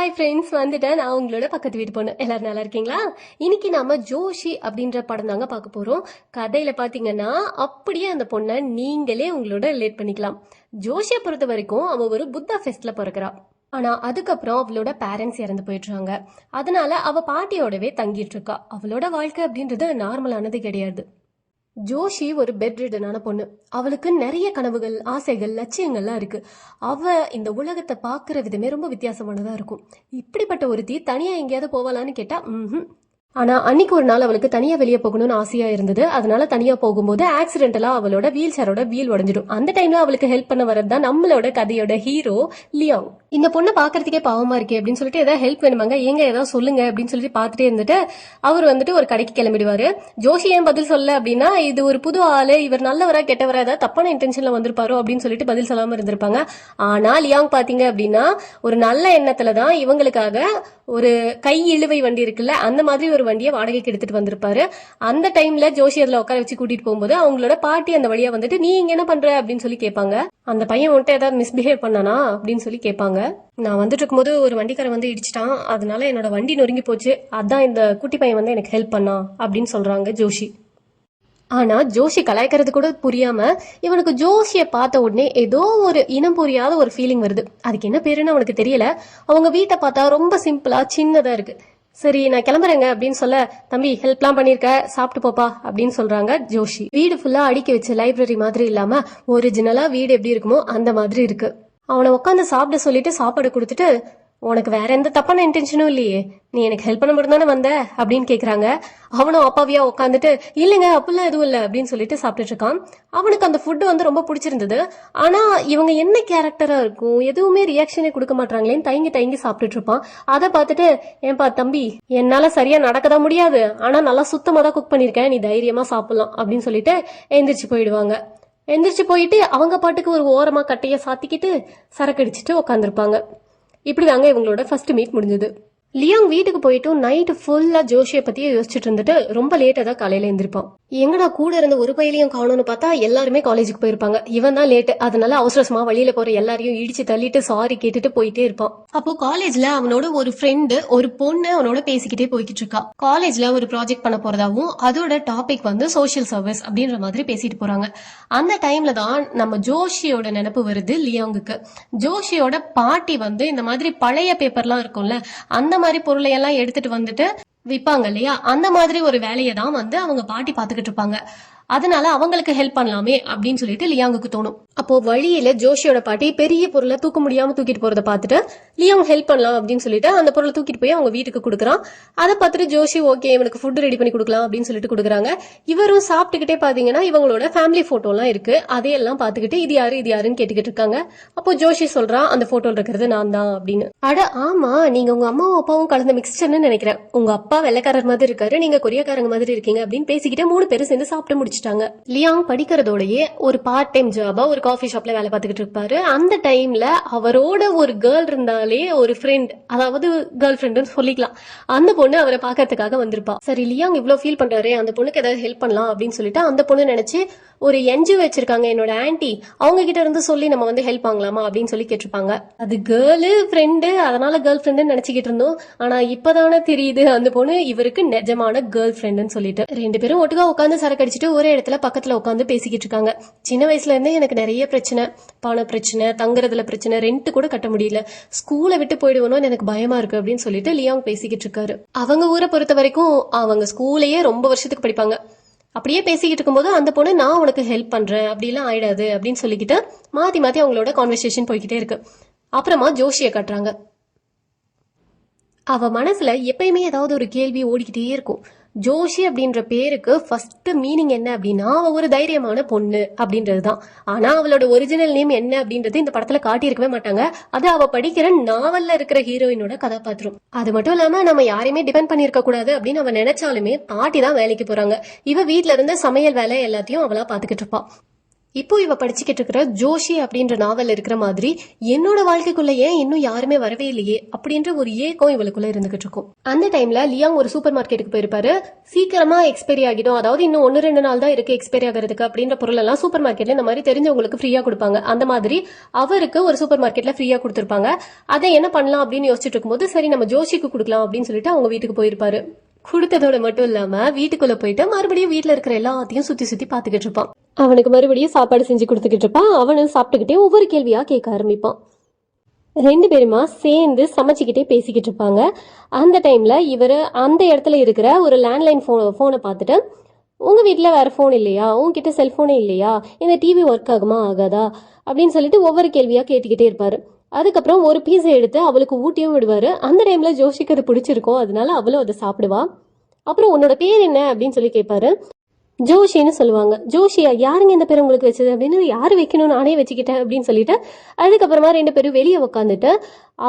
Hi friends வந்துட்டேன். நான் உங்களோட பக்கத்து வீட்டு பொண்ணு. எல்லாரும் நல்லா இருக்கீங்களா? இன்னைக்கு நாம ஜோஷி அப்படின்ற படம் தாங்க பார்க்க போறோம். கதையில பாத்தீங்கன்னா அப்படியே அந்த பொண்ணை நீங்களே உங்களோட ரிலேட் பண்ணிக்கலாம். ஜோஷியை பொறுத்த வரைக்கும் அவ ஒரு புத்தா ஃபெஸ்ட்ல பிறக்கிறா. ஆனா அதுக்கப்புறம் அவளோட பேரண்ட்ஸ் இறந்து போயிடுறாங்க. அதனால அவ பாட்டியோடவே தங்கிட்டு இருக்கா. அவளோட வாழ்க்கை அப்படின்றது நார்மலானது கிடையாது. ஜோஷி ஒரு பெட் ரிடனான பொண்ணு. அவளுக்கு நிறைய கனவுகள் ஆசைகள் லட்சியங்கள்லாம் இருக்கு. அவ இந்த உலகத்தை பார்க்குற விதமே ரொம்ப வித்தியாசமானதா இருக்கும். இப்படிப்பட்ட ஒருத்தி தனியா எங்கேயாவது போகலான்னு கேட்டா ம்ஹும். ஆனா அன்னைக்கு ஒரு நாள் அவளுக்கு தனியா வெளியே போகணும்னு ஆசையா இருந்தது. அதனால தனியா போகும்போது ஆக்சிடென்டலா அவளோட வீல் சேரோட வீல் உடஞ்சிடும். அந்த டைம்ல அவளுக்கு ஹெல்ப் பண்ண வரது தான் நம்மளோட கதையோட ஹீரோ லியாங் இந்த பொண்ணை பாக்குறதுக்கே பாவமா இருக்கே அப்படின்னு சொல்லிட்டு ஏதாவது ஹெல்ப் வேணுமாங்க? ஏங்க ஏதாவது சொல்லுங்க அப்படின்னு சொல்லிட்டு பார்த்துட்டே இருந்துட்டு அவர் வந்துட்டு ஒரு கடைக்கு கிளம்பிடுவாரு. ஜோஷி ஏன் பதில் சொல்ல அப்படின்னா இது ஒரு புது ஆளு இவர் நல்லவரா கெட்டவரா ஏதாவது தப்பான இன்டென்ஷன்ல வந்திருப்பாரோ அப்படின்னு சொல்லிட்டு பதில் சொல்லாம இருந்திருப்பாங்க. ஆனா லியாங் பாத்தீங்க அப்படின்னா ஒரு நல்ல எண்ணத்துல தான் இவங்களுக்காக ஒரு கை இழுவை வண்டி இருக்குல்ல அந்த மாதிரி ஒரு வண்டியை வாடகைக்கு எடுத்துட்டு வந்திருப்பாரு. அந்த டைம்ல ஜோஷி அதுல உட்கார வச்சு கூட்டிட்டு போகும்போது அவங்களோட பாட்டி அந்த வழியா வந்துட்டு நீ இங்க என்ன பண்ற? அப்படின்னு சொல்லி கேட்பாங்க. அந்த பையன் வந்துட்டு ஏதாவது மிஸ்பிஹேவ் பண்ணானா அப்படின்னு சொல்லி கேட்பாங்க. நான் வந்துட்டு இருக்கும்போது ஒரு வண்டிக்காரன் வந்து இடிச்சிட்டான். அதனால என்னோட வண்டி நொறுங்கி போச்சு. அதான் இந்த குட்டி பையன் வந்து எனக்கு ஹெல்ப் பண்ணான் அப்படின்னு சொல்றாங்க ஜோஷி. ஆனா ஜோஷி கலாய்க்கிறது கூட புரியாம இவனுக்கு ஜோஷியை பார்த்த உடனே ஏதோ ஒரு இனம் புரியாத ஒரு ஃபீலிங் வருது. அதுக்கு என்ன பேருன்னு அவனுக்கு தெரியல. அவங்க வீட்டை பார்த்தா ரொம்ப சிம்பிளா சின்னதா இருக்கு. சரி நான் கிளம்புறேங்க அப்படின்னு சொல்ல தம்பி ஹெல்ப்லாம் பண்ணிருக்க சாப்பிட்டு போப்பா அப்படின்னு சொல்றாங்க ஜோஷி. வீடு ஃபுல்லா அடுக்கி வச்ச லைப்ரரி மாதிரி இல்லாம ஒரிஜினலா வீடு எப்படி இருக்குமோ அந்த மாதிரி இருக்கு. அவனை உட்காந்து சாப்பிட சொல்லிட்டு சாப்பாடு கொடுத்துட்டு உனக்கு வேற எந்த தப்பான இன்டென்ஷனும் இல்லையே. நீ எனக்கு ஹெல்ப் பண்ண மட்டும் தானே வந்த அப்படின்னு கேக்குறாங்க. அவனும் அப்பாவியா உட்காந்துட்டு இல்லைங்க அப்படிலாம் எதுவும் இல்லை அப்படின்னு சொல்லிட்டு சாப்பிட்டுட்டு இருக்கான். அவனுக்கு அந்த ஃபுட்டு வந்து ரொம்ப பிடிச்சிருந்தது. ஆனா இவங்க என்ன கேரக்டரா இருக்கும் எதுவுமே ரியாக்ஷனே கொடுக்க மாட்டாங்களேன்னு தயங்கி தயங்கி சாப்பிட்டுட்டு இருப்பான். அதை பார்த்துட்டு ஏன்பா தம்பி என்னால சரியா நடக்கதான் முடியாது. ஆனா நல்லா சுத்தமா தான் குக் பண்ணிருக்கேன். நீ தைரியமா சாப்பிடலாம் அப்படின்னு சொல்லிட்டு எந்திரிச்சு போயிடுவாங்க. எந்திரிச்சு போயிட்டு அவங்க பாட்டுக்கு ஒரு ஓரமா கட்டைய சாத்திக்கிட்டு சரக்கடிச்சிட்டு உட்காந்துருப்பாங்க இப்படி தாங்க இவங்களோட ஃபர்ஸ்ட் மீட் முடிஞ்சது. லியாங் வீட்டுக்கு போயிட்டு நைட்டு ஃபுல்லா ஜோஷியை பத்தியே யோசிச்சுட்டு இருந்துட்டு ரொம்ப லேட்டா தான் காலையில எழுந்திருப்பான் எங்கடா கூட இருந்த ஒரு பையிலையும் காணும்னு பார்த்தா எல்லாருமே காலேஜுக்கு போயிருப்பாங்க. இவன் தான் லேட்டு அதனால அவசரமா வழியில போற எல்லாரையும் இடிச்சு தள்ளிட்டு சாரி கேட்டுட்டு போயிட்டே இருப்பான். அப்போ காலேஜ்ல அவனோட ஒரு ஃப்ரெண்டு ஒரு பொண்ணு அவனோட பேசிக்கிட்டே போய்கிட்டு இருக்கா. காலேஜ்ல ஒரு ப்ராஜெக்ட் பண்ண போறதாவும் அதோட டாபிக் வந்து சோஷியல் சர்வீஸ் அப்படின்ற மாதிரி பேசிட்டு போறாங்க. அந்த டைம்ல தான் நம்ம ஜோஷியோட நினப்பு வருது லியாங்குக்கு. ஜோஷியோட பாட்டி வந்து இந்த மாதிரி பழைய பேப்பர்லாம் இருக்கும்ல அந்த மாதிரி பொருளை எல்லாம் எடுத்துட்டு வந்துட்டு விற்பாங்க இல்லையா? அந்த மாதிரி ஒரு வேலையை தான் வந்து அவங்க பாட்டி பார்த்துக்கிட்டு இருப்பாங்க. அதனால அவங்களுக்கு ஹெல்ப் பண்ணலாமே அப்படின்னு சொல்லிட்டு லியாங்குக்கு தோணும். அப்போ வழியில ஜோஷியோட பாட்டி பெரிய பொருளை தூக்க முடியாம தூக்கிட்டு போறதை பார்த்துட்டு லியோங் ஹெல்ப் பண்ணலாம் அப்படின்னு சொல்லிட்டு அந்த பொருளை தூக்கிட்டு போய் அவங்க வீட்டுக்கு கொடுக்குறான். அதை பார்த்துட்டு ஜோஷி ஓகே இவனுக்கு ஃபுட் ரெடி பண்ணி கொடுக்கலாம் அப்படின்னு சொல்லிட்டு கொடுக்குறாங்க. இவரும் சாப்பிட்டுக்கிட்டே பாத்தீங்கன்னா இவங்களோட ஃபேமிலி போட்டோலாம் இருக்கு. அதையெல்லாம் பார்த்துக்கிட்டு இது யாரு இது யாருன்னு கேட்டுக்கிட்டு இருக்காங்க. அப்போ ஜோஷி சொல்றான் அந்த போட்டோல இருக்கிறது நான் தான் அப்படின்னு. அட ஆமா நீங்க உங்க அம்மாவும் அப்பாவும் கலந்த மிக்சர்னு நினைக்கிறேன். உங்க அப்பா வெள்ளைக்காரர் மாதிரி இருக்காரு நீங்க கொரியக்காரங்க மாதிரி இருக்கீங்க அப்படின்னு பேசிக்கிட்டே மூணு பேரும் சேர்ந்து சாப்பிட்டு முடிச்சிட்டாங்க. லியாங் படிக்கிறதோடயே ஒரு பார்ட் டைம் ஜாபா ஒரு காஃபி ஷாப்ல வேலை பார்த்துக்கிட்டு இருப்பாரு. அந்த டைம்ல அவரோட ஒரு கேர்ள் இருந்தாலே ஒரு ஃப்ரெண்ட் அதாவது கேர்ள் ஃப்ரெண்டுன்னு சொல்லிக்கலாம். அந்த பொண்ணு அவரை பார்க்கறதுக்காக வந்திருப்பா. சரி லியாங் இவ்வளவு ஃபீல் பண்றாரு அந்த பொண்ணுக்கு ஏதாவது ஹெல்ப் பண்ணலாம் அப்படின்னு சொல்லிட்டு அந்த பொண்ணு நினைச்சு ஒரு என்ஜிஓ வச்சிருக்காங்க என்னோட ஆன்டி அவங்க கிட்ட இருந்து சொல்லி நம்ம வந்து ஹெல்ப் வாங்கலாமா அப்படின்னு சொல்லி கேட்டிருப்பாங்க. அது கேர்ளு ஃப்ரெண்டு அதனால கேர்ள் ஃப்ரெண்டுன்னு நினைச்சுக்கிட்டு இருந்தோம். ஆனா இப்பதானே தெரியுது அந்த பொண்ணு இவருக்கு நிஜமான கேர்ள் ஃப்ரெண்டுன்னு சொல்லிட்டு. ரெண்டு பேரும் ஒட்டுக்கா உட்காந்து சரக்கு அடிச்சுட்டு ஒரே இடத்துல பக்கத்துல உட்காந்து பேசிக்கிட்டு இருக்காங்க. சின்ன வயசுல இருந்தே எனக்கு நிறைய பிரச்சனை. பண பிரச்சனை தங்குறதுல பிரச்சனை ரெண்ட் கூட கட்ட முடியல. ஸ்கூலை விட்டு போயிடுவோன்னு எனக்கு பயமா இருக்கு அப்படின்னு சொல்லிட்டு லியாங் பேசிக்கிட்டு இருக்காரு. அவங்க ஊரை பொறுத்த வரைக்கும் அவங்க ஸ்கூலையே ரொம்ப வருஷத்துக்கு படிப்பாங்க. அப்படியே பேசிக்கிட்டு இருக்கும்போது அந்த பொண்ணு நான் உனக்கு ஹெல்ப் பண்றேன் அப்படிலாம் ஆயிடாது அப்படின்னு சொல்லிக்கிட்டு மாத்தி மாத்தி அவங்களோட கான்வர்சேஷன் போய்கிட்டே இருக்கு. அப்புறமா ஜோஷியை கட்டுறாங்க. அவ மனசுல எப்பயுமே ஏதாவது ஒரு கேள்வி ஓடிக்கிட்டே இருக்கும். ஜோஷி அப்படின்ற பேருக்கு ஃபர்ஸ்ட் மீனிங் என்ன அப்படின்னா அவ ஒரு தைரியமான பொண்ணு அப்படின்றது தான் ஆனா அவளோட ஒரிஜினல் நேம் என்ன அப்படின்றது இந்த படத்துல காட்டியிருக்கவே மாட்டாங்க. அது அவ படிக்கிற நாவல்ல இருக்கிற ஹீரோயினோட கதாபாத்திரம். அது மட்டும் இல்லாம நம்ம யாரையுமே டிபெண்ட் பண்ணியிருக்க கூடாது அப்படின்னு அவ நினைச்சாலுமே பாட்டி தான் வேலைக்கு போறாங்க. இவ வீட்ல இருந்து சமையல் வேலை எல்லாத்தையும் அவளா பாத்துக்கிட்டு இருப்பா. இப்போ இவ படிச்சுக்கிட்டு இருக்கிற ஜோஷி அப்படின்ற நாவல் இருக்கிற மாதிரி என்னோட வாழ்க்கைக்குள்ள ஏன் இன்னும் யாருமே வரவே இல்லையே அப்படின்ற ஒரு ஏக்கம் இவளுக்குள்ள இருந்துகிட்டு இருக்கும். அந்த டைம்ல லியாங் ஒரு சூப்பர் மார்க்கெட்டுக்கு போயிருப்பாரு. சீக்கிரமா எக்ஸ்பைரி ஆகிடும். அதாவது இன்னும் ஒன்னு ரெண்டு நாள் தான் இருக்கு எக்ஸ்பைரி ஆகிறதுக்கு அப்படின்ற பொருள் எல்லாம் சூப்பர் மார்க்கெட்ல இந்த மாதிரி தெரிஞ்சவங்களுக்கு ஃப்ரீயா கொடுப்பாங்க. அந்த மாதிரி அவருக்கு ஒரு சூப்பர் மார்க்கெட்ல ஃப்ரீயா கொடுத்துருப்பாங்க. அதை என்ன பண்ணலாம் அப்படின்னு யோசிச்சுட்டு இருக்கும்போது சரி நம்ம ஜோஷிக்கு கொடுக்கலாம் அப்படின்னு சொல்லிட்டு அவங்க வீட்டுக்கு போயிருப்பாரு. கொடுத்ததோட மட்டும் இல்லாம வீட்டுக்குள்ள போயிட்டு மறுபடியும் வீட்டுல இருக்கிற எல்லாத்தையும் சுத்தி சுத்தி பாத்துக்கிட்டு இருப்பான். அவனுக்கு மறுபடியும் சாப்பாடு செஞ்சு கொடுத்துக்கிட்டு இருப்பான். அவனும் சாப்பிட்டுக்கிட்டே ஒவ்வொரு கேள்வியா கேட்க ஆரம்பிப்பான். ரெண்டு பேருமா சேர்ந்து சமைச்சிக்கிட்டே பேசிக்கிட்டு இருப்பாங்க. அந்த டைம்ல இவர் அந்த இடத்துல இருக்கிற ஒரு லேண்ட்லைன் ஃபோ ஃபோனை பார்த்துட்டு உங்க வீட்டில் வேற ஃபோன் இல்லையா? உங்ககிட்ட செல்ஃபோனே இல்லையா? இந்த டிவி ஒர்க் ஆகுமா? ஆகாதா? அப்படின்னு சொல்லிட்டு ஒவ்வொரு கேள்வியா கேட்டுக்கிட்டே இருப்பாரு. அதுக்கப்புறம் ஒரு பீஸை எடுத்து அவளுக்கு ஊட்டியும் விடுவார். அந்த டைமில் ஜோஷிக்கு அது பிடிச்சிருக்கும். அதனால அவளும் அதை சாப்பிடுவா. அப்புறம் உன்னோட பேர் என்ன அப்படின்னு சொல்லி கேட்பாரு ஜோஷின்னு சொல்லுவாங்க. ஜோஷியா யாருங்க இந்த பேர் உங்களுக்கு வச்சது அப்படின்னு யார் வைக்கணும் நானே வச்சுக்கிட்டேன் அப்படின்னு சொல்லிட்டு அதுக்கப்புறமா ரெண்டு பேரும் வெளியே உட்காந்துட்டு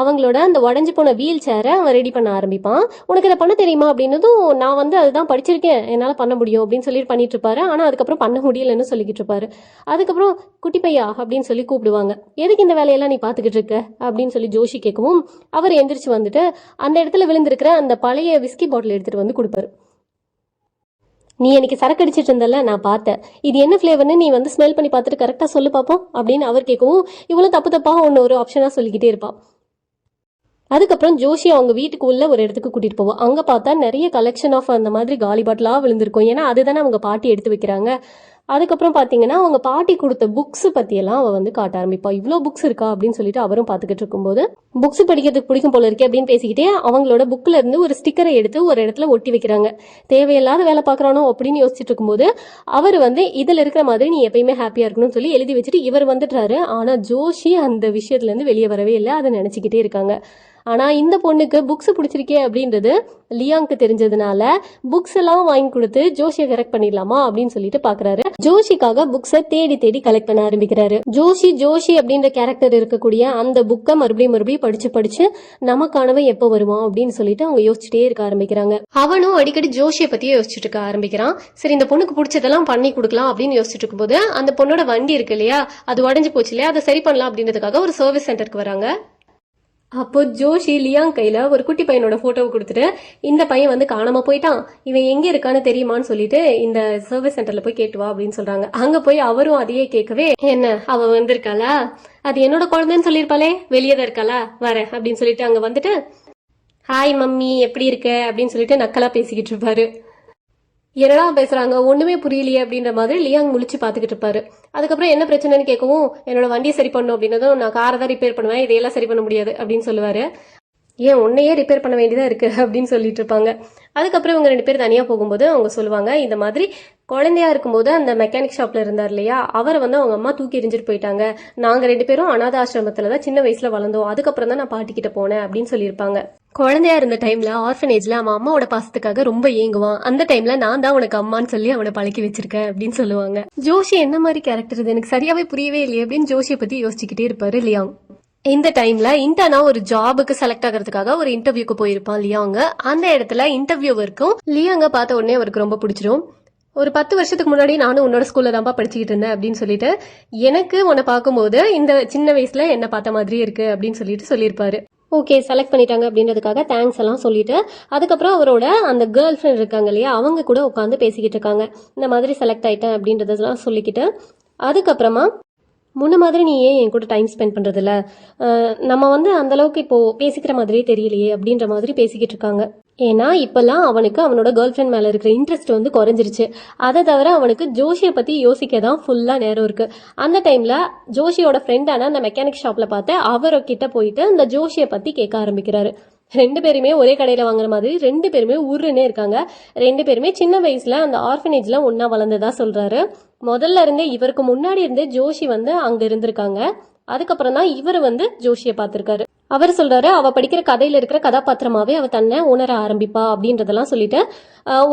அவங்களோட அந்த உடஞ்சி போன வீல் சேரை அவன் ரெடி பண்ண ஆரம்பிப்பான். உனக்கு இதை பண்ண தெரியுமா அப்படின்னதும் நான் வந்து அதுதான் படிச்சிருக்கேன். என்னால் பண்ண முடியும் அப்படின்னு சொல்லிட்டு பண்ணிட்டு இருப்பாரு. ஆனால் அதுக்கப்புறம் பண்ண முடியலன்னு சொல்லிக்கிட்டு இருப்பாரு. அதுக்கப்புறம் குட்டி பையா அப்படின்னு சொல்லி கூப்பிடுவாங்க. எதுக்கு இந்த வேலையெல்லாம் நீ பார்த்துக்கிட்டு இருக்க? அப்படின்னு சொல்லி ஜோஷி கேட்கவும் அவர் எந்திரிச்சு வந்துட்டு அந்த இடத்துல விழுந்திருக்கிற அந்த பழைய விஸ்கி பாட்டில் எடுத்துகிட்டு வந்து கொடுப்பாரு. நீ எனக்கு சரக்கு அடிச்சிட்டு இருந்தல நான் பார்த்தேன். இது என்ன ஃப்ளேவர்னு நீ வந்து ஸ்மெல் பண்ணி பார்த்துட்டு கரெக்டாக சொல்லு பார்ப்போம் அப்படின்னு அவர் கேட்கவும் இவ்வளோ தப்பு தப்பாக ஒன்று ஒரு ஆப்ஷனாக சொல்லிக்கிட்டே இருப்பான் அதுக்கப்புறம் ஜோஷி அவங்க வீட்டுக்கு உள்ள ஒரு இடத்துக்கு கூட்டிட்டு போவோம். அங்க பார்த்தா நிறைய கலெக்ஷன் ஆஃப் அந்த மாதிரி காலி பாட்டிலா விழுந்திருக்கும். ஏன்னா அதுதானே அவங்க பாட்டி எடுத்து வைக்கிறாங்க. அதுக்கப்புறம் பார்த்தீங்கன்னா அவங்க பாட்டி கொடுத்த புக்ஸ் பற்றியெல்லாம் அவள் வந்து காட்ட ஆரம்பிப்பா. இவ்வளோ புக்ஸ் இருக்கா? அப்படின்னு சொல்லிட்டு அவரும் பார்த்துக்கிட்டு இருக்கும்போது புக்ஸ் படிக்கிறதுக்கு பிடிக்கும் போல இருக்கே அப்படின்னு பேசிக்கிட்டே அவங்களோட புக்கில் இருந்து ஒரு ஸ்டிக்கரை எடுத்து ஒரு இடத்துல ஒட்டி வைக்கிறாங்க. தேவையில்லாத வேலை பார்க்கறானோ அப்படின்னு யோசிச்சுட்டு இருக்கும்போது அவர் வந்து இதில் இருக்கிற மாதிரி நீ எப்பயுமே ஹாப்பியாக இருக்கணும்னு சொல்லி எழுதி வச்சுட்டு இவர் வந்துட்டாரு ஆனால் ஜோஷி அந்த விஷயத்துலேருந்து வெளியே வரவே இல்லை. அதை நினச்சிக்கிட்டே இருக்காங்க. ஆனால் இந்த பொண்ணுக்கு புக்ஸ் பிடிச்சிருக்கே அப்படின்றது லியாங்க்கு தெரிஞ்சதுனால புக்ஸ் எல்லாம் வாங்கி கொடுத்து ஜோஷியை கரெக்ட் பண்ணிடலாமா? அப்படின்னு சொல்லிட்டு பார்க்குறாரு ஜோஷிக்காக புக்ஸை தேடி தேடி கலெக்ட் பண்ண ஆரம்பிக்கிறாரு. ஜோஷி ஜோஷி அப்படின்ற கேரக்டர் இருக்கக்கூடிய அந்த புக்கை மறுபடியும் மறுபடியும் படிச்சு படிச்சு நமக்கானவன் எப்போ வருவான் அப்படின்னு சொல்லிட்டு அவங்க யோசிச்சுட்டே இருக்க ஆரம்பிக்கிறாங்க. அவனும் அடிக்கடி ஜோஷியை பத்தியே யோசிச்சுட்டு இருக்க ஆரம்பிக்கிறான். சரி இந்த பொண்ணுக்கு பிடிச்சதெல்லாம் பண்ணி கொடுக்கலாம் அப்படின்னு யோசிச்சுட்டு இருக்கும்போது அந்த பொண்ணோட வண்டி இருக்கு இல்லையா? அது உடஞ்சு போச்சு இல்லையா? அதை சரி பண்ணலாம் அப்படின்றதுக்காக ஒரு சர்வீஸ் சென்டருக்கு வராங்க. அப்போ ஜோஷி லியாங் கையில ஒரு குட்டி பையனோட போட்டோவை கொடுத்துட்டு இந்த பையன் வந்து காணாம போயிட்டான். இவன் எங்க இருக்கான்னு தெரியுமான்னு சொல்லிட்டு இந்த சர்வீஸ் சென்டர்ல போய் கேட்டு வா அப்படின்னு சொல்றாங்க. அங்க போய் அவரும் அதையே கேட்கவே என்ன அவ வந்திருக்காளா? அது என்னோட குழந்தைன்னு சொல்லியிருப்பாளே வெளியே தான் இருக்காளா? வரேன் அப்படின்னு சொல்லிட்டு அங்க வந்துட்டு ஹாய் மம்மி எப்படி இருக்க? அப்படின்னு சொல்லிட்டு நக்கலா பேசிக்கிட்டு இருப்பாரு. என்னடா பேசுறாங்க? ஒண்ணுமே புரியலையே அப்படின்ற மாதிரி லியாங் முழிச்சு பாத்துக்கிட்டு இருப்பாரு. அதுக்கப்புறம் என்ன பிரச்சனைன்னு கேட்கவும் என்னோட வண்டியை சரி பண்ணும் அப்படின்னதும் நான் காரை தான் ரிப்பேர் பண்ணுவேன். இதையெல்லாம் சரி பண்ண முடியாது அப்படின்னு சொல்லுவாரு. ஏன் உன்னையே ரிப்பேர் பண்ண வேண்டியதா இருக்கு? அப்படின்னு சொல்லிட்டு இருப்பாங்க. அதுக்கப்புறம் இவங்க ரெண்டு பேர் தனியா போகும்போது அவங்க சொல்லுவாங்க இந்த மாதிரி குழந்தையா இருக்கும்போது அந்த மெக்கானிக் ஷாப்ல இருந்தார் இல்லையா? அவரை வந்து அவங்க அம்மா தூக்கி எரிஞ்சிட்டு போயிட்டாங்க. நாங்க ரெண்டு பேரும் அனாத ஆசிரமத்துல தான் சின்ன வயசுல வளர்ந்தோம். அதுக்கப்புறம் தான் நான் பாட்டிக்கிட்ட போனேன் அப்படின்னு சொல்லியிருப்பாங்க. குழந்தையா இருந்த டைம்ல ஆர்ஃபனேஜ்ல அவன் அம்மாவோட பாசத்துக்காக ரொம்ப ஏங்குவான். அந்த டைம்ல நான் தான் உனக்கு அம்மான்னு சொல்லி அவனை பழக்கி வச்சிருக்கேன் அப்படின்னு சொல்லுவாங்க. ஜோஷி என்ன மாதிரி கேரக்டர் இது? எனக்கு சரியாவே புரியவே இல்லையே அப்படின்னு ஜோஷியை பத்தி யோசிச்சுக்கிட்டே இருப்பாரு லியாங். இந்த டைம்ல இன்டர்னா ஒரு ஜாபுக்கு செலக்ட் ஆகிறதுக்காக ஒரு இன்டர்வியூக்கு போயிருப்பான் லியாங்க. அந்த இடத்துல இன்டர்வியூவருக்கும் லியாங்க பார்த்த உடனே அவருக்கு ரொம்ப பிடிச்சிரும். ஒரு பத்து வருஷத்துக்கு முன்னாடி நானும் உன்னோட ஸ்கூல்ல தான்ப்பா படிச்சுக்கிட்டு இருந்தேன் அப்படின்னு சொல்லிட்டு எனக்கு உன்னை பார்க்கும்போது இந்த சின்ன வயசுல என்ன பார்த்த மாதிரி இருக்கு அப்படின்னு சொல்லிட்டு சொல்லியிருப்பாரு. ஓகே செலக்ட் பண்ணிட்டாங்க அப்படின்றதுக்காக தேங்க்ஸ் எல்லாம் சொல்லிட்டு அதுக்கப்புறம் அவரோட அந்த கேர்ள் ஃப்ரெண்ட் இருக்காங்க இல்லையா அவங்க கூட உட்காந்து பேசிக்கிட்டு இருக்காங்க. இந்த மாதிரி செலக்ட் ஆயிட்டேன் அப்படின்றதெல்லாம் சொல்லிக்கிட்டு அதுக்கப்புறமா முன்ன மாதிரி நீ ஏன் என் கூட டைம் ஸ்பெண்ட் பண்ணுறதில்ல நம்ம வந்து அந்த அளவுக்கு பேசிக்கிற மாதிரியே தெரியலையே அப்படின்ற மாதிரி பேசிக்கிட்டு இருக்காங்க. ஏன்னா இப்போல்லாம் அவனுக்கு அவனோட கேர்ள் ஃப்ரெண்ட் மேலே இருக்கிற இன்ட்ரெஸ்ட் வந்து குறைஞ்சிருச்சு. அதை தவிர அவனுக்கு ஜோஷியை பற்றி யோசிக்க தான் ஃபுல்லாக நேரம் இருக்கு. அந்த டைமில் ஜோஷியோட ஃப்ரெண்டான அந்த மெக்கானிக் ஷாப்பில் பார்த்து அவர் கிட்ட போயிட்டு அந்த ஜோஷியை பற்றி கேட்க ஆரம்பிக்கிறாரு. ரெண்டு பேருமே ஒரே கடையில் வாங்குற மாதிரி ரெண்டு பேருமே உருன்னே இருக்காங்க. ரெண்டு பேருமே சின்ன வயசில் அந்த ஆர்ஃபனேஜில் ஒன்றா வளர்ந்ததா சொல்கிறாரு முதல்ல இருந்தே இவருக்கு முன்னாடி இருந்தே ஜோஷி வந்து அங்கே இருந்திருக்காங்க. அதுக்கப்புறம் தான் இவர் வந்து ஜோஷியை பார்த்துருக்காரு. அவர் சொல்றாரு அவ படிக்கிற கதையில இருக்கிற கதாபாத்திரமாவே அவ தன்னை உணர ஆரம்பிப்பா அப்படின்றதெல்லாம் சொல்லிட்டு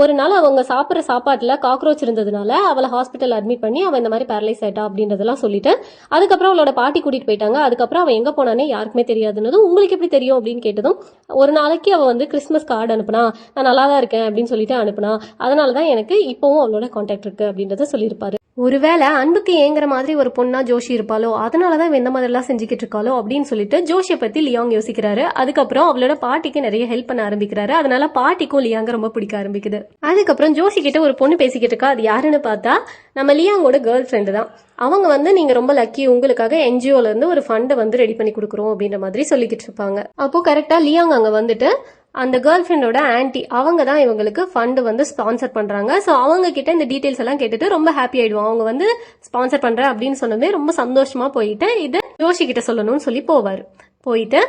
ஒரு நாள் அவங்க சாப்பிட்ற சாப்பாட்டுல காக்ரோச் இருந்ததுனால அவளை ஹாஸ்பிட்டல் அட்மிட் பண்ணி அவ இந்த மாதிரி பேரலைஸ் ஆயிட்டா அப்படின்றதெல்லாம் சொல்லிட்டு அதுக்கப்புறம் அவளோட பாட்டி கூட்டிட்டு போயிட்டாங்க. அதுக்கப்புறம் அவ எங்க போனானே யாருக்குமே தெரியாதுன்னதும் உங்களுக்கு எப்படி தெரியும்? அப்படின்னு கேட்டதும் ஒரு நாளைக்கு அவ வந்து கிறிஸ்மஸ் கார்டு அனுப்புனா நான் நல்லா தான் இருக்கேன் அப்படின்னு சொல்லிட்டு அனுப்புனா அதனாலதான் எனக்கு இப்போவும் அவளோட காண்டாக்ட் இருக்கு அப்படின்றத சொல்லியிருப்பாரு. ஒருவேளை அன்புக்கு ஏங்குற மாதிரி ஒரு பொண்ணா ஜோஷி இருப்பாளோ அதனாலதான் தான் இவ இந்த மாதிரிலாம் செஞ்சுக்கிட்டு இருக்காளோ? அப்படின்னு சொல்லிட்டு ஜோஷியை பத்தி லியாங் யோசிக்கிறாரு. அதுக்கப்புறம் அவளோட பாட்டிக்கு நிறைய ஹெல்ப் பண்ண ஆரம்பிக்கிறாரு. அதனால பாட்டிக்கும் லியாங்க ரொம்ப பிடிக்க ஆரம்பிக்குது. அதுக்கப்புறம் ஜோஷி கிட்ட ஒரு பொண்ணு பேசிக்கிட்டு இருக்கா. அது யாருன்னு பார்த்தா நம்ம லியாங்கோட கேர்ள் ஃப்ரெண்டு தான். அவங்க வந்து நீங்க ரொம்ப லக்கி உங்களுக்காக என்ஜிஓல இருந்து ஒரு ஃபண்டை வந்து ரெடி பண்ணி கொடுக்குறோம் அப்படின்ற மாதிரி சொல்லிக்கிட்டு இருப்பாங்க. அப்போ கரெக்டா லியாங் அங்க வந்துட்டு அந்த கேர்ள் ஃப்ரெண்டோட ஆன்ட்டி அவங்க தான் இவங்களுக்கு ஃபண்டு வந்து ஸ்பான்சர் பண்றாங்க. ஸோ அவங்க கிட்ட இந்த டீடைல்ஸ் எல்லாம் கேட்டுட்டு ரொம்ப ஹாப்பி ஆயிடுவோம் அவங்க வந்து ஸ்பான்சர் பண்றேன் அப்படின்னு சொன்னதே ரொம்ப சந்தோஷமா போயிட்டு இதை ஜோஷி கிட்ட சொல்லணும்னு சொல்லி போவார். போயிட்டு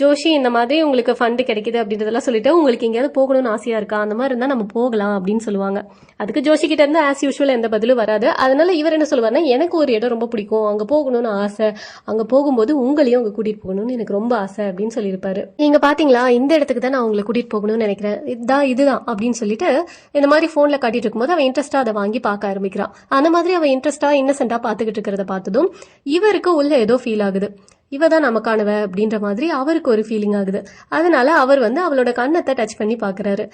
ஜோஷி இந்த மாதிரி உங்களுக்கு ஃபண்டு கிடைக்குது அப்படின்றதெல்லாம் சொல்லிட்டு உங்களுக்கு எங்கேயாவது போகணும்னு ஆசையாக இருக்கா? அந்த மாதிரி இருந்தால் நம்ம போகலாம் அப்படின்னு சொல்லுவாங்க. அதுக்கு ஜோஷி கிட்ட இருந்து ஆஸ் யூஷுவல் எந்த பதிலும் வராது. அதனால இவர் என்ன சொல்லுவாருன்னா எனக்கு ஒரு இடம் ரொம்ப பிடிக்கும். அங்கே போகணும்னு ஆசை. அங்கே போகும்போது உங்களையும் அங்கே கூட்டிகிட்டு போகணும்னு எனக்கு ரொம்ப ஆசை அப்படின்னு சொல்லியிருப்பாரு. நீங்கள் பார்த்தீங்களா இந்த இடத்துக்கு தான் நான் உங்களை கூட்டிகிட்டு போகணும்னு நினைக்கிறேன். இதான் இதுதான் அப்படின்னு சொல்லிட்டு இந்த மாதிரி ஃபோனில் காட்டிட்டு இருக்கும்போது அவன் இன்ட்ரெஸ்ட்டாக அதை வாங்கி பார்க்க ஆரம்பிக்கிறான். அந்த மாதிரி அவன் இன்ட்ரெஸ்ட்டாக இன்னசென்ட்டாக பார்த்துக்கிட்டு இருக்கிறத பார்த்ததும் இவருக்கு உள்ள ஏதோ ஃபீல் ஆகுது. இவ தான் நமக்கானவ அப்படின்ற மாதிரி அவருக்கு ஒரு ஃபீலிங் ஆகுது. அதனால அவர் வந்து அவளோட கண்ணத்தை டச் பண்ணி பாக்குறாரு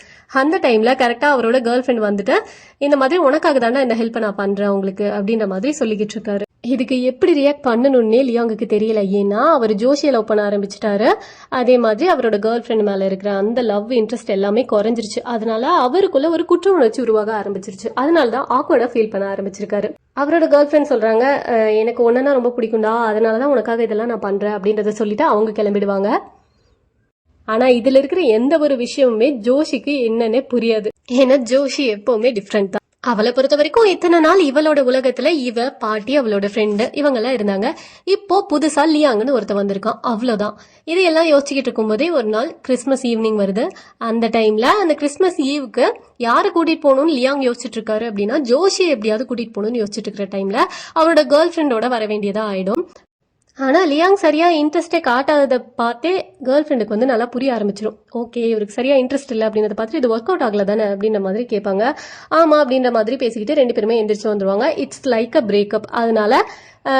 அந்த டைம்ல கரெக்டா அவரோட கேர்ள் ஃப்ரெண்ட் வந்துட்டு இந்த மாதிரி உனக்காக தானே இந்த ஹெல்ப் நான் பண்றேன் உங்களுக்கு அப்படின்ற மாதிரி சொல்லிக்கிட்டு இருக்காரு. இதுக்கு எப்படி ரியாக்ட் பண்ணணும்னே லியாங்குக்கு தெரியல. ஏன்னா அவர் ஜோஷியை லவ் பண்ண ஆரம்பிச்சிட்டாரு. அதே மாதிரி அவரோட கேர்ள் ஃப்ரெண்ட் மேல இருக்கிற அந்த லவ் இன்ட்ரெஸ்ட் எல்லாமே குறைஞ்சிருச்சு. அதனால அவருக்குள்ள ஒரு குற்ற உணர்ச்சி உருவாக ஆரம்பிச்சிருச்சு. அதனால தான் ஆக்வர்டா ஃபீல் பண்ண ஆரம்பிச்சிருக்காரு. அவரோட கேர்ள் ஃப்ரெண்ட் சொல்றாங்க எனக்கு ஒன்னா ரொம்ப பிடிக்கும்டா. அதனால தான் உனக்காக இதெல்லாம் நான் பண்றேன் அப்படின்றத சொல்லிட்டு அவங்க கிளம்பிடுவாங்க. ஆனா இதுல இருக்கிற எந்த ஒரு விஷயமுமே ஜோஷிக்கு என்னன்னே புரியாது. ஏன்னா ஜோஷி எப்பவுமே டிஃப்ரெண்ட் தான். அவளை பொறுத்த வரைக்கும் இத்தனை நாள் இவளோட உலகத்துல இவ பாட்டி அவளோட ஃப்ரெண்டு இவங்கெல்லாம் இருந்தாங்க. இப்போ புதுசா லியாங்கன்னு ஒருத்த வந்திருக்கான். அவ்வளவுதான். இதையெல்லாம் யோசிச்சுக்கிட்டு இருக்கும்போதே ஒரு நாள் கிறிஸ்மஸ் ஈவினிங் வருது. அந்த டைம்ல அந்த கிறிஸ்மஸ் ஈவுக்கு யாரை கூட்டிட்டு போகணும்னு லியாங் யோசிச்சுட்டு இருக்காரு அப்படின்னா ஜோஷியை எப்படியாவது கூட்டிட்டு போகணும்னு யோசிச்சுட்டு இருக்கிற டைம்ல அவரோட கேர்ள் ஃப்ரெண்டோட வர வேண்டியதா ஆயிடும். ஆனால் லியாங் சரியாக இன்ட்ரெஸ்டே காட்டாததை பார்த்தே கேர்ள் ஃப்ரெண்டுக்கு வந்து நல்லா புரிய ஆரம்பிச்சிடும் ஓகே இவருக்கு சரியாக இன்ட்ரெஸ்ட் இல்லை அப்படின்றத பார்த்துட்டு இது ஒர்க் அவுட் ஆகல தானே அப்படின்ற மாதிரி கேட்பாங்க. ஆமாம் அப்படின்ற மாதிரி பேசிக்கிட்டு ரெண்டு பேருமே எந்திரிச்சு வந்துருவாங்க. இட்ஸ் லைக் அ பிரேக்கப் அதனால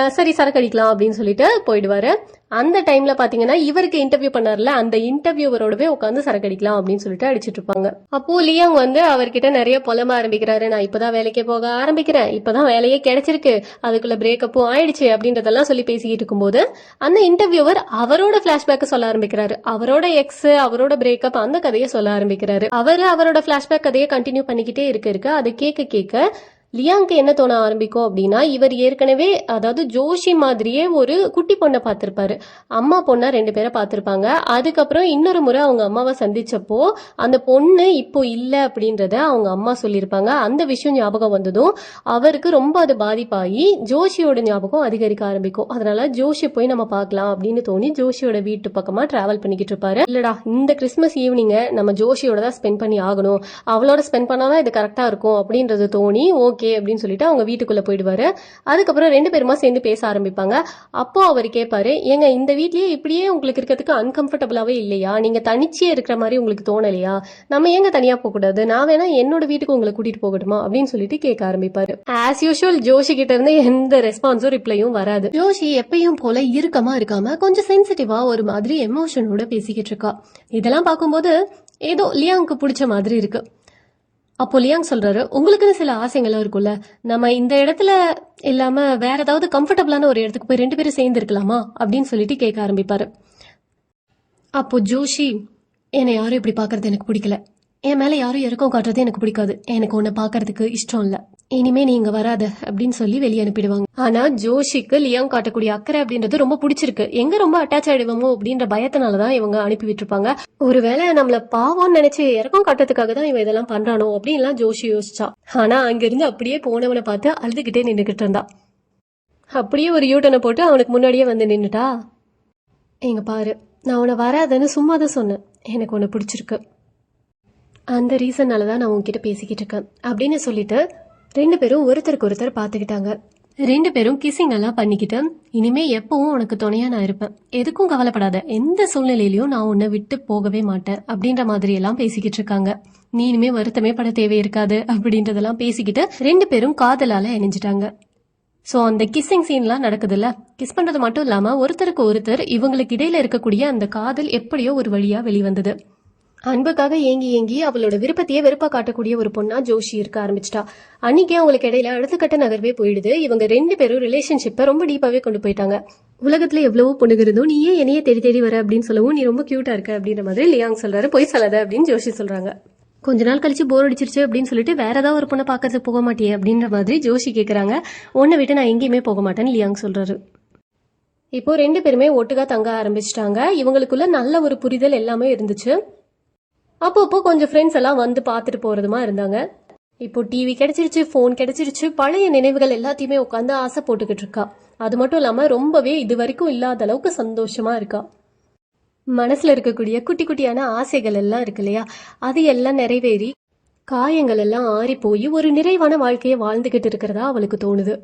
சரி சரக்கு அடிக்கலாம் அப்படின்னு சொல்லிட்டு போயிடுவாரு. அந்த டைம்ல பாத்தீங்கன்னா இவருக்கு இன்டர்வியூ பண்ணார்ல அந்த இன்டர்வியூவரோடவே உட்காந்து சரக்கு அடிக்கலாம் அப்படின்னு சொல்லிட்டு அடிச்சிட்டு இருப்பாங்க அப்போ லியாங் வந்து அவர்கிட்ட நிறைய புலம்ப ஆரம்பிக்கிறாரு. நான் இப்பதான் வேலைக்கே போக ஆரம்பிக்கிறேன். இப்பதான் வேலையே கிடைச்சிருக்கு. அதுக்குள்ள பிரேக்கப்பும் ஆயிடுச்சு அப்படின்றதெல்லாம் சொல்லி பேசிக்கிட்டு இருக்கும்போது அந்த இன்டர்வியூவர் அவரோட பிளாஷ்பேக் சொல்ல ஆரம்பிக்கிறாரு. அவரோட எக்ஸ் அவரோட பிரேக்கப் அந்த கதையை சொல்ல ஆரம்பிக்கிறாரு. அவர் அவரோட பிளாஷ்பேக் கதையை கண்டினியூ பண்ணிக்கிட்டே இருக்க இருக்க அதை கேட்க கேட்க லியாங்க்கு என்ன தோண ஆரம்பிக்கும் அப்படின்னா இவர் ஏற்கனவே அதாவது ஜோஷி மாதிரியே ஒரு குட்டி பொண்ணை பார்த்துருப்பாரு. அம்மா பொண்ணா ரெண்டு பேரை பார்த்துருப்பாங்க. அதுக்கப்புறம் இன்னொரு முறை அவங்க அம்மாவை சந்திச்சப்போ அந்த பொண்ணு இப்போ இல்லை அப்படின்றத அவங்க அம்மா சொல்லியிருப்பாங்க. அந்த விஷயம் ஞாபகம் வந்ததும் அவருக்கு ரொம்ப அது பாதிப்பாகி ஜோஷியோட ஞாபகம் அதிகரிக்க ஆரம்பிக்கும். அதனால ஜோஷி போய் நம்ம பார்க்கலாம் அப்படின்னு தோணி ஜோஷியோட வீட்டு பக்கமா டிராவல் பண்ணிக்கிட்டு இருப்பாரு. இல்லடா இந்த கிறிஸ்மஸ் ஈவினிங்கை நம்ம ஜோஷியோட தான் ஸ்பெண்ட் பண்ணி ஆகணும். அவளோட ஸ்பெண்ட் பண்ணாதான் இது கரெக்டா இருக்கும் அப்படின்றது தோணி ஓகே அப்படின்னு சொல்லிட்டு அவங்க வீட்டுக்குள்ளே போயிடுவாரு. அதுக்கப்புறம் ரெண்டு பேருமா சேர்ந்து பேச ஆரம்பிப்பாங்க. அப்போ அவர் கேட்பாரு ஏங்க இந்த வீட்லயே இப்படியே உங்களுக்கு இருக்கிறதுக்கு அன்கம்ஃபர்டபுளாகவே இல்லையா? நீங்கள் தனிச்சே இருக்கிற மாதிரி உங்களுக்கு தோணலையா? நம்ம ஏங்க தனியாக போகக்கூடாது நான் வேணா என்னோட வீட்டுக்கு உங்களை கூட்டிட்டு போகட்டுமா அப்படின்னு சொல்லிட்டு கேட்க ஆரம்பிப்பாரு. ஆஸ் யூஷுவல் ஜோஷி கிட்ட இருந்து எந்த ரெஸ்பான்ஸும் ரிப்ளையும் வராது. ஜோஷி எப்பயும் போல இறுக்கமா இருக்காம கொஞ்சம் சென்சிட்டிவா ஒரு மாதிரி எமோஷனோட பேசிக்கிட்டு இருக்கா. இதெல்லாம் பார்க்கும்போது ஏதோ லியாங்க்கு பிடிச்ச மாதிரி இருக்கு. அப்போ லியாங் சொல்றாரு உங்களுக்குன்னு சில ஆசைங்களும் இருக்கும்ல. நம்ம இந்த இடத்துல இல்லாம வேற ஏதாவது கம்ஃபர்டபுளான ஒரு இடத்துக்கு போய் ரெண்டு பேரும் சேர்ந்து இருக்கலாமா அப்படின்னு சொல்லிட்டு கேட்க ஆரம்பிப்பாரு. அப்போ ஜோஷி என்னை யாரும் இப்படி பார்க்கறது எனக்கு பிடிக்கல. என் மேல யாரும் இறக்கம் காட்டுறது எனக்கு பிடிக்காது. எனக்கு உன்னை பார்க்கறதுக்கு இஷ்டம் இல்லை. இனிமே நீங்க வராத அப்படின்னு சொல்லி வெளியே அனுப்பிடுவாங்க. ஆனா ஜோஷிக்கு லியாங் காட்டக்கூடிய அக்கறை அப்படின்றது ரொம்ப பிடிச்சிருக்கு. எங்க ரொம்ப அட்டாச் ஆயிடுவோமோ அப்படின்ற பயத்தினாலதான் இவங்க அனுப்பி விட்டுருப்பாங்க. ஒருவேளை நம்மள பாவம்னு நினைச்சு இறக்கம் காட்டுறதுக்காக தான் இவன் இதெல்லாம் பண்றானோ அப்படின்லாம் ஜோஷி யோசிச்சா. ஆனா அங்கிருந்து அப்படியே போனவனை பார்த்து அழுதுகிட்டே நின்றுகிட்டு இருந்தா. அப்படியே ஒரு யூட்டனை போட்டு அவனுக்கு முன்னாடியே வந்து நின்றுட்டா எங்க பாரு நான் உன்னை வராதன்னு சும்மா தான் சொன்னேன். எனக்கு உன்னை பிடிச்சிருக்கு. அந்த ரீசன்னால தான் நான் உன்கிட்ட பேசிக்கிட்டு இருக்கேன். அப்படின்னு சொல்லிட்டு ரெண்டு பேரும் ஒருத்தருக்கு ஒருத்தர் பார்த்துக்கிட்டாங்க ரெண்டு பேரும் கிசிங் எல்லாம் பண்ணிக்கிட்டு இனிமே எப்பவும் உனக்கு துணையா நான் இருப்பேன். எதுக்கும் கவலைப்படாத எந்த சூழ்நிலையிலயும் நான் உன்னை விட்டு போகவே மாட்டேன் அப்படின்ற மாதிரி எல்லாம் பேசிக்கிட்டு இருக்காங்க. நீ இனிமே வருத்தமே பட தேவை இருக்காது அப்படின்றதெல்லாம் பேசிக்கிட்டு ரெண்டு பேரும் காதலால இணைஞ்சிட்டாங்க. ஸோ அந்த கிஸ்ஸிங் சீன்லாம் நடக்குதுல்ல? கிஸ் பண்றது மட்டும் இல்லாம ஒருத்தருக்கு ஒருத்தர் இவங்களுக்கு இடையில இருக்கக்கூடிய அந்த காதல் எப்படியோ ஒரு வழியா வெளிவந்தது. அன்புக்காக ஏங்கி ஏங்கி அவளோட விருப்பத்தையே வெறுப்பா காட்டக்கூடிய ஒரு பொண்ணா ஜோஷி இருக்க ஆரம்பிச்சிட்டா. அன்னைக்கே அவங்களுக்கு இடையில அடுத்த கட்ட நகர்வே போயிடுது. இவங்க ரெண்டு பேரும் ரிலேஷன்ஷிப்பை ரொம்ப டீப்பாவே கொண்டு போயிட்டாங்க. உலகத்துல எவ்வளவோ பொண்ணுங்க இருந்தும் நீ ஏன் என்னையே தேடி தேடி வர அப்படின்னு சொல்லவும் நீ ரொம்ப கியூட்டா இருக்க அப்படின்ற மாதிரி லியாங் சொல்றாரு. போய் சொல்லாத அப்படின்னு ஜோஷி சொல்றாங்க. கொஞ்ச நாள் கழிச்சு போர் அடிச்சிருச்சு அப்படின்னு சொல்லிட்டு வேற ஏதாவது ஒரு பொண்ணை பார்க்கறதுக்கு போக மாட்டியே அப்படின்ற மாதிரி ஜோஷி கேக்குறாங்க. உன்னை விட்டு நான் எங்கேயுமே போக மாட்டேன்னு லியாங் சொல்றாரு. இப்போ ரெண்டு பேருமே ஒட்டுக்கா தங்க ஆரம்பிச்சிட்டாங்க. இவங்களுக்குள்ள நல்ல ஒரு புரிதல் எல்லாமே இருந்துச்சு. அப்பப்போ கொஞ்சம் ஃப்ரெண்ட்ஸ் எல்லாம் வந்து பார்த்துட்டு போறதுமா இருந்தாங்க. இப்போ டிவி கிடைச்சிருச்சு ஃபோன் கிடைச்சிருச்சு பழைய நினைவுகள் எல்லாத்தையுமே உட்காந்து ஆசை போட்டுக்கிட்டு இருக்கா. அது மட்டும் இல்லாமல் ரொம்பவே இது வரைக்கும் இல்லாத அளவுக்கு சந்தோஷமா இருக்கா. மனசுல இருக்கக்கூடிய குட்டி குட்டியான ஆசைகள் எல்லாம் இருக்கு இல்லையா? அது எல்லாம் நிறைவேறி காயங்கள் எல்லாம் ஆறி போய் ஒரு நிறைவான வாழ்க்கையை வாழ்ந்துகிட்டு இருக்கிறதா அவளுக்கு தோணுது.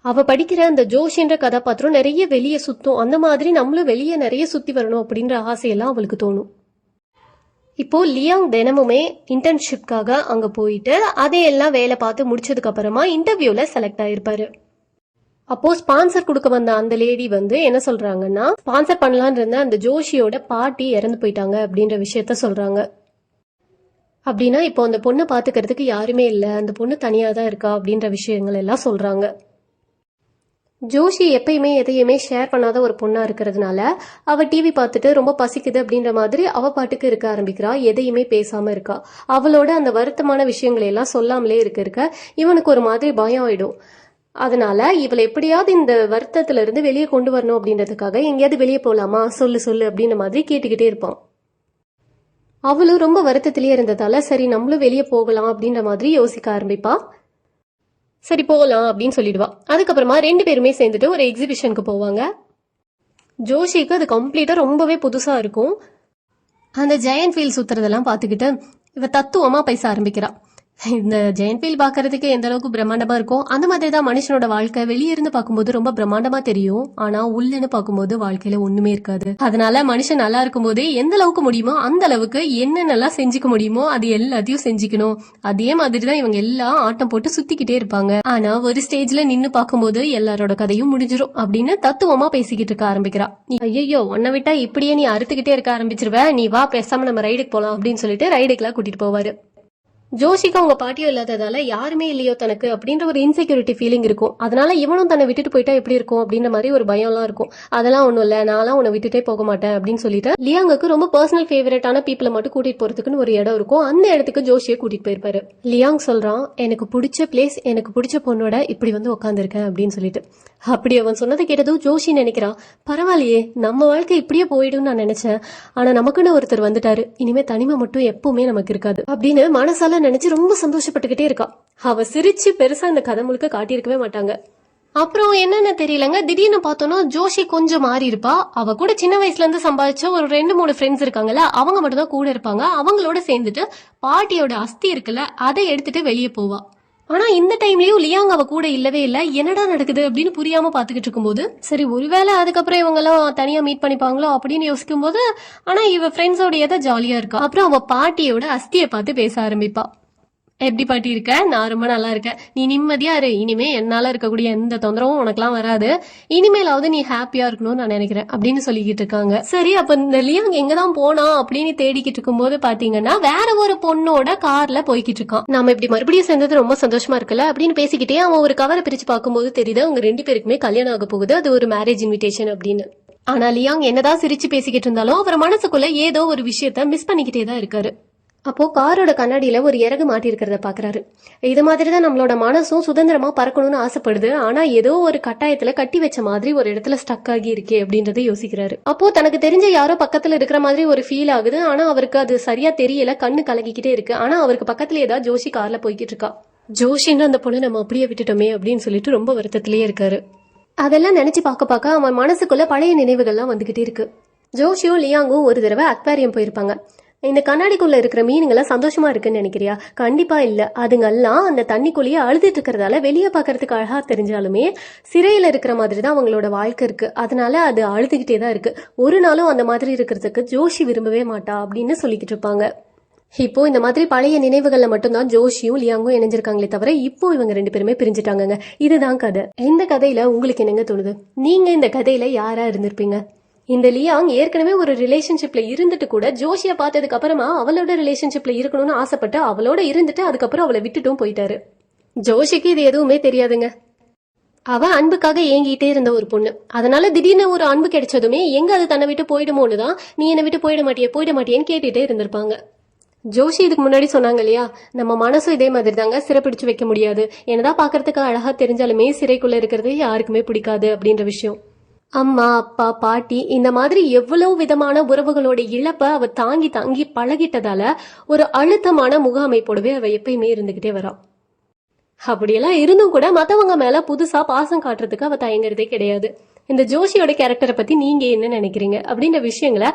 அவ படிக்கிற அந்த ஜோஷின்ற கதாபாத்திரம் நிறைய வெளியே சுத்தும். அந்த மாதிரி நம்மளும் வெளியே நிறைய சுத்தி வரணும் அப்படின்ற ஆசையெல்லாம் அவளுக்கு தோணும். இப்போ லியாங் தினமுமே இன்டர்ன்ஷிப்காக அங்க போயிட்டு அதையெல்லாம் வேலை பார்த்து முடிச்சதுக்கு அப்புறமா இன்டர்வியூல செலக்ட் ஆயிருப்பாரு. அப்போ ஸ்பான்சர் கொடுக்க வந்த அந்த லேடி வந்து என்ன சொல்றாங்கன்னா ஸ்பான்சர் பண்ணலான்னு இருந்த அந்த ஜோஷியோட பாட்டி இறந்து போயிட்டாங்க அப்படின்ற விஷயத்த சொல்றாங்க. அப்படின்னா இப்போ அந்த பொண்ணை பாத்துக்கிறதுக்கு யாருமே இல்லை அந்த பொண்ணு தனியா தான் இருக்கா அப்படின்ற விஷயங்கள் எல்லாம் சொல்றாங்க. ஜோஷி எப்பயுமே எதையுமே ஷேர் பண்ணாத ஒரு பொண்ணா இருக்கிறதுனால அவ டிவி பார்த்துட்டு ரொம்ப பசிக்குது அப்படின்ற மாதிரி அவ பாட்டுக்கு இருக்க ஆரம்பிக்கிறா. எதையுமே பேசாம இருக்கா. அவளோட அந்த வருத்தமான விஷயங்களை எல்லாம் சொல்லாமலே இருக்க இருக்க இவனுக்கு ஒரு மாதிரி பயம் ஆயிடும். அதனால இவளை எப்படியாவது இந்த வருத்தத்துல இருந்து வெளியே கொண்டு வரணும் அப்படின்றதுக்காக எங்கேயாவது வெளியே போலாமா? சொல்லு சொல்லு அப்படின்ற மாதிரி கேட்டுக்கிட்டே இருப்பான். அவளும் ரொம்ப வருத்தத்திலேயே இருந்ததால சரி நம்மளும் வெளியே போகலாம் அப்படின்ற மாதிரி யோசிக்க ஆரம்பிப்பா. சரி போகலாம் அப்படின்னு சொல்லிடுவா. அதுக்கப்புறமா ரெண்டு பேருமே சேர்ந்துட்டு ஒரு எக்ஸிபிஷனுக்கு போவாங்க. ஜோஷிக்கு அது கம்ப்ளீட்டா ரொம்பவே புதுசா இருக்கும். அந்த ஜெயன் ஃபீல் சுத்துறதெல்லாம் பார்த்துக்கிட்டு இவ தத்துவமா பேச ஆரம்பிக்கிறாள் இந்த ஜெயன் ஃபீல் பார்க்கறதுக்கு எந்த அளவுக்கு பிரம்மாண்டமா இருக்கும் அந்த மாதிரி தான் மனுஷனோட வாழ்க்கை. வெளியே இருந்து பார்க்கும்போது ரொம்ப பிரம்மாண்டமா தெரியும். ஆனா உள்ளன்னு பார்க்கும்போது வாழ்க்கையில ஒண்ணுமே இருக்காது. அதனால மனுஷன் நல்லா இருக்கும்போதே எந்த அளவுக்கு முடியுமோ அந்த அளவுக்கு என்னென்னலாம் செஞ்சுக்க முடியுமோ அது எல்லாத்தையும் செஞ்சுக்கணும். அதே மாதிரி தான் இவங்க எல்லாம் ஆட்டம் போட்டு சுத்திக்கிட்டே இருப்பாங்க. ஆனா ஒரு ஸ்டேஜ்ல நின்னு பார்க்கும்போது எல்லாரோட கதையும் முடிஞ்சிரும் அப்படின்னு தத்துவமா பேசிக்கிட்டு இருக்க ஆரம்பிக்கிறா. ஐயோ உன்னை விட்டா இப்படியே நீ அறுத்துக்கிட்டே இருக்க ஆரம்பிச்சிருவ. நீ வா பேசாம நம்ம ரைடுக்கு போலாம் அப்படின்னு சொல்லிட்டு ரைடுக்கெல்லாம் கூட்டிட்டு போவாரு. ஜோஷிக்கு அவங்க பாட்டியும் இல்லாததால யாருமே இல்லையோ தனக்கு அப்படின்ற ஒரு இன்செக்யூரிட்டி ஃபீலிங் இருக்கும். அதனால இவனும் தன்னை விட்டுட்டு போயிட்டா எப்படி இருக்கும் அப்படின்ற மாதிரி ஒரு பயம்லாம் இருக்கும். அதெல்லாம் ஒண்ணும் இல்ல. நான்லாம் உன்னை விட்டுட்டே போக மாட்டேன் அப்படின்னு சொல்லிட்டு லியாங்குக்கு ரொம்ப பர்சனல் ஃபேவரட்டான பீப்பிள மட்டும் கூட்டிட்டு போறதுக்குன்னு ஒரு இடம் இருக்கும். அந்த இடத்துக்கு ஜோஷியை கூட்டிட்டு போயிருப்பாரு. லியாங் சொல்றான் எனக்கு பிடிச்ச பிளேஸ் எனக்கு பிடிச்ச பொண்ணோட இப்படி வந்து உட்காந்துருக்கேன் அப்படின்னு சொல்லிட்டு. அப்படி அவன் சொன்னதை கேட்டதும் ஜோஷி நினைக்கிறான். பரவாயில்லையே நம்ம வாழ்க்கை இப்படியே போயிடும்னு நான் நினைச்சேன். ஆனா நமக்குன்னு ஒருத்தர் வந்துட்டாரு. இனிமே தனிமை மட்டும் எப்பவுமே நமக்கு இருக்காது. அப்படின்னு மனசால நினைச்சு ரொம்ப சந்தோஷப்பட்டுக்கிட்டே இருக்கா அவ சிரிச்சு பெருசா இந்த கதை முழுக்க காட்டியிருக்கவே மாட்டாங்க. அப்புறம் என்னன்னு தெரியலங்க. திடீர்னு பார்த்தோன்னா ஜோஷி கொஞ்சம் மாறி இருப்பா. அவ கூட சின்ன வயசுல இருந்து சம்பாதிச்ச ஒரு ரெண்டு மூணு ஃப்ரெண்ட்ஸ் இருக்காங்கல்ல அவங்க மட்டும் தான் கூட இருப்பாங்க. அவங்களோட சேர்ந்துட்டு பாட்டியோட அஸ்தி இருக்குல்ல அதை எடுத்துட்டு வெளியே போவா. ஆனா இந்த டைம்லயும் லியாங் அவ கூட இல்லவே இல்ல. என்னடா நடக்குது அப்படின்னு புரியாம பாத்துக்கிட்டு இருக்கும்போது சரி ஒருவேளை அதுக்கப்புறம் இவங்க எல்லாம் தனியா மீட் பண்ணிப்பாங்களோ அப்படின்னு யோசிக்கும் போது ஆனா இவ ஃப்ரெண்ட்ஸோடய தான் ஜாலியா இருக்கா. அப்புறம் அவ பாட்டியோட அஸ்தியை பார்த்து பேச ஆரம்பிப்பா. எப்படி பாட்டி இருக்க? நான் ரொம்ப நல்லா இருக்கேன். நீ நிம்மதியா இரு. இனிமே என்னால இருக்கக்கூடிய எந்த தொந்தரவும் உனக்குலாம் வராது. இனிமேலாவது நீ ஹாப்பியா இருக்கணும்னு நான் நினைக்கிறேன் அப்படின்னு சொல்லிக்கிட்டு இருக்காங்க. சரி அப்ப இந்த லியாங் எங்கதான் போனா அப்படின்னு தேடிக்கிட்டு இருக்கும்போது பாத்தீங்கன்னா வேற ஒரு பொண்ணோட கார்ல போய்கிட்டு இருக்கான். நாம இப்படி மறுபடியும் சேர்ந்தது ரொம்ப சந்தோஷமா இருக்குல்ல? அப்படின்னு பேசிக்கிட்டே அவன் ஒரு கவரை பிரிச்சு பார்க்கும்போது தெரியுது அவங்க ரெண்டு பேருக்குமே கல்யாணம் ஆக போகுது. அது ஒரு மேரேஜ் இன்விடேஷன் அப்படின்னு. ஆனா லியாங் என்னதான் சிரிச்சு பேசிக்கிட்டு இருந்தாலும் அவர் மனசுக்குள்ள ஏதோ ஒரு விஷயத்த மிஸ் பண்ணிக்கிட்டே தான் இருக்காரு. அப்போ காரோட கண்ணாடியில ஒரு இறகு மாட்டிருக்கிறத பாக்குறாரு. இது மாதிரி தான் நம்மளோட மனசும் சுதந்திரமா பறக்கணும்னு ஆசைப்படுது. ஆனா ஏதோ ஒரு கட்டாயத்துல கட்டி வச்ச மாதிரி ஒரு இடத்துல ஸ்டக் ஆகி இருக்கே அப்படின்றத யோசிக்கிறாரு. அப்போ தனக்கு தெரிஞ்ச யாரோ பக்கத்துல இருக்கிற மாதிரி ஒரு ஃபீல் ஆகுது. ஆனா அவருக்கு அது சரியா தெரியல. கண்ணு கலங்கிக்கிட்டே இருக்கு. ஆனா அவருக்கு பக்கத்துல ஏதாவது ஜோஷி கார்ல போய்கிட்டு இருக்கா. ஜோஷின்னு அந்த பொண்ணை நம்ம அப்படியே விட்டுட்டோமே அப்படின்னு சொல்லிட்டு ரொம்ப வருத்தத்திலேயே இருக்காரு. அதெல்லாம் நினைச்சு பார்க்க பார்க்க அவன் மனசுக்குள்ள பழைய நினைவுகள்லாம் வந்துகிட்டே இருக்கு. ஜோஷியும் லியாங்கும் ஒரு தடவை அக்வாரியம் போயிருப்பாங்க. இந்த கண்ணாடிக்குள்ள இருக்கிற மீனுங்கெல்லாம் சந்தோஷமா இருக்குன்னு நினைக்கிறியா? கண்டிப்பா இல்ல. அதுங்கெல்லாம் அந்த தண்ணிக்குள்ளேயே அழுதுட்டு இருக்கிறதால வெளியே பார்க்கறதுக்கு அழகா தெரிஞ்சாலுமே சிறையில இருக்கிற மாதிரி தான் அவங்களோட வாழ்க்கை இருக்கு. அதனால அது அழுதுகிட்டே தான் இருக்கு. ஒரு நாளும் அந்த மாதிரி இருக்கிறதுக்கு ஜோஷி விரும்பவே மாட்டா அப்படின்னு சொல்லிக்கிட்டு இருப்பாங்க. இப்போ இந்த மாதிரி பழைய நினைவுகள்ல மட்டும்தான் ஜோஷியும் லியாங்கும் இணைஞ்சிருக்காங்களே தவிர இப்போ இவங்க ரெண்டு பேருமே பிரிஞ்சுட்டாங்க இதுதான் கதை. இந்த கதையில உங்களுக்கு என்னங்க தோணுது? நீங்க இந்த கதையில யாரா இருந்திருப்பீங்க? இந்த லியாங் ஏற்கனவே ஒரு ரிலேஷன்ஷிப்ல இருந்துட்டு கூட ஜோஷிய பார்த்ததுக்கு அப்புறமா அவளோட ரிலேஷன்ஷிப்ல இருக்கணும்னு ஆசைப்பட்டு அவளோட இருந்துட்டு அதுக்கப்புறம் அவளை விட்டுட்டும் போயிட்டாரு. ஜோஷிக்கு இது எதுவுமே தெரியாதுங்க. அவ அன்புக்காக ஏங்கிட்டே இருந்த ஒரு பொண்ணு. அதனால திடீர்னு ஒரு அன்பு கிடைச்சதுமே எங்க அது தன்னை விட்டு போயிடுமோன்னு தான் நீ என்னை விட்டு போயிட மாட்டியே போயிட மாட்டியேன்னு கேட்டுட்டே இருந்திருப்பாங்க. ஜோஷி இதுக்கு முன்னாடி சொன்னாங்க இல்லையா நம்ம மனசும் இதே மாதிரி தாங்க சிறப்பிடிச்சு வைக்க முடியாது. என்னதான் பாக்குறதுக்கு அழகா தெரிஞ்சாலுமே சிறைக்குள்ள இருக்கிறது யாருக்குமே பிடிக்காது அப்படின்ற விஷயம். அம்மா அப்பா பாட்டி இந்த மாதிரி எவ்வளவு விதமான உறவுகளோட இழப்ப அவ தாங்கி தாங்கி பழகிட்டதால ஒரு அழுத்தமான முக அமைப்போடவே அவ எப்பயுமே இருந்துகிட்டே வரா. அப்படியெல்லாம் இருந்தும் கூட மத்தவங்க மேல புதுசா பாசம் காட்டுறதுக்கு அவ தயங்குறதே கிடையாது. இந்த ஜோஷியோட கேரக்டரை பத்தி நீங்க என்ன நினைக்கிறீங்க? அப்படின்ற விஷயங்களை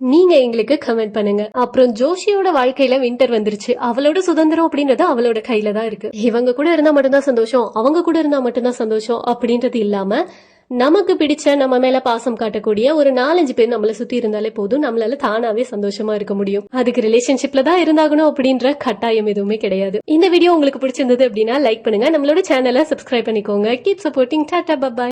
நீங்க எங்களுக்கு கமெண்ட் பண்ணுங்க. அப்புறம் ஜோஷியோட வாழ்க்கையில வின்டர் வந்துருச்சு. அவளோட சுதந்திரம் அப்படின்றது அவளோட கையில தான் இருக்கு. இவங்க கூட இருந்தா மட்டும்தான் சந்தோஷம். அவங்க கூட இருந்தா மட்டும்தான் சந்தோஷம் அப்படின்றது இல்லாம நமக்கு பிடிச்ச நம்ம மேல பாசம் காட்டக்கூடிய ஒரு நாலஞ்சு பேர் நம்மள சுத்தி இருந்தாலே போதும். நம்மளால தானாவே சந்தோஷமா இருக்க முடியும். அதுக்கு ரிலேஷன்ஷிப்ல தான் இருந்தாகணும் அப்படின்ற கட்டாயம் எதுவுமே கிடையாது. இந்த வீடியோ உங்களுக்கு பிடிச்சிருந்தது அப்படின்னா லைக் பண்ணுங்க. நம்மளோட சேனலை சப்ஸ்கிரைப் பண்ணிக்கோங்க. Keep supporting tata bye bye